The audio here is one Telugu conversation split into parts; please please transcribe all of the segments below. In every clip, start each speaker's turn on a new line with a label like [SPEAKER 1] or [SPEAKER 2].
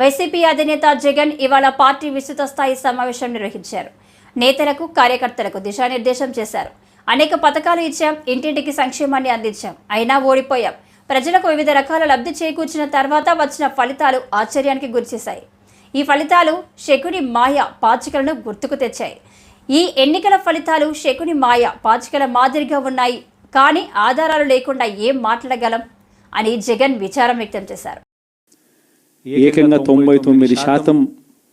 [SPEAKER 1] వైసీపీ అధినేత జగన్ ఇవాళ పార్టీ విస్తృత స్థాయి సమావేశం నిర్వహించారు. నేతలకు కార్యకర్తలకు దిశానిర్దేశం చేశారు. అనేక పథకాలు ఇచ్చాం ఇంటింటికి సంక్షేమాన్ని అందించాం అయినా ఓడిపోయాం. ప్రజలకు వివిధ రకాల లబ్ధి చేకూర్చిన తర్వాత వచ్చిన ఫలితాలు ఆశ్చర్యానికి గురిచేశాయి. ఈ ఫలితాలు శకుని మాయ పాచికలను గుర్తుకు తెచ్చాయి. ఈ ఎన్నికల ఫలితాలు శకుని మాయ పాచికల మాదిరిగా ఉన్నాయి కానీ ఆధారాలు లేకుండా ఏం మాట్లాడగలం అని జగన్ విచారం వ్యక్తం చేశారు.
[SPEAKER 2] ఏకంగా తొంభై తొమ్మిది శాతం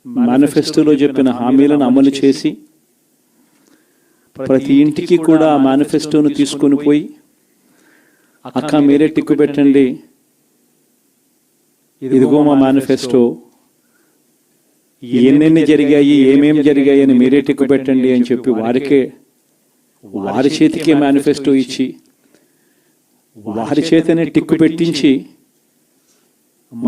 [SPEAKER 2] మేనిఫెస్టోలో చెప్పిన హామీలను అమలు చేసి ప్రతి ఇంటికి కూడా ఆ మేనిఫెస్టోను తీసుకొని పోయి అక్క మీరే టిక్కు పెట్టండి. ఇదిగో మా మేనిఫెస్టో ఎన్నెన్ని జరిగాయి ఏమేమి జరిగాయి అని మీరే టిక్కు పెట్టండి అని చెప్పి వారికే వారి చేతికే మేనిఫెస్టో ఇచ్చి వారి చేతనే టిక్కు పెట్టించి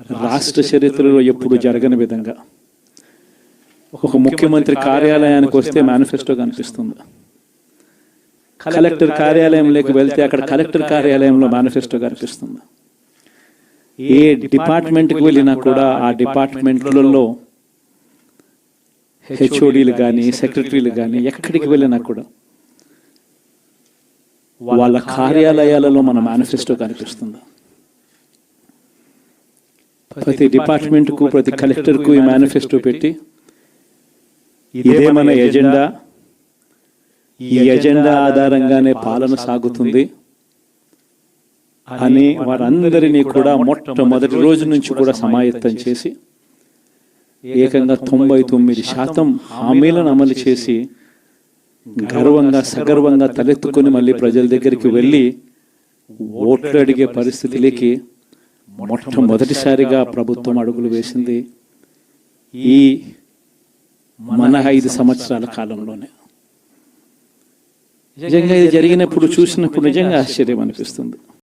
[SPEAKER 2] రాష్ట్ర చరిత్రలో ఎప్పుడు జరగని విధంగా. ఒక ముఖ్యమంత్రి కార్యాలయానికి వస్తే మేనిఫెస్టో కనిపిస్తుంది. కలెక్టర్ కార్యాలయంలోకి వెళ్తే అక్కడ కలెక్టర్ కార్యాలయంలో మేనిఫెస్టో కనిపిస్తుంది. ఏ డిపార్ట్మెంట్కి వెళ్ళినా కూడా ఆ డిపార్ట్మెంట్లలో హెచ్ఓడీలు కానీ సెక్రటరీలు కానీ ఎక్కడికి వెళ్ళినా కూడా వాళ్ళ కార్యాలయాలలో మన మేనిఫెస్టో కనిపిస్తుంది. ప్రతి డిపార్ట్మెంట్కు ప్రతి కలెక్టర్కు ఈ మేనిఫెస్టో పెట్టి ఇదే మన ఎజెండా ఈ ఎజెండా ఆధారంగానే పాలన సాగుతుంది అని వారందరినీ కూడా మొట్టమొదటి రోజు నుంచి కూడా సమాయత్తం చేసి ఏకంగా తొంభై తొమ్మిది శాతం హామీలను అమలు చేసి గర్వంగా సగర్వంగా తలెత్తుకొని మళ్ళీ ప్రజల దగ్గరికి వెళ్ళి ఓట్లు అడిగే పరిస్థితిలోకి మొట్టమొదటిసారిగా ప్రభుత్వం అడుగులు వేసింది ఈ మన ఐదు సంవత్సరాల కాలంలోనే. నిజంగా ఇది జరిగినప్పుడు చూసినప్పుడు నిజంగా ఆశ్చర్యం అనిపిస్తుంది.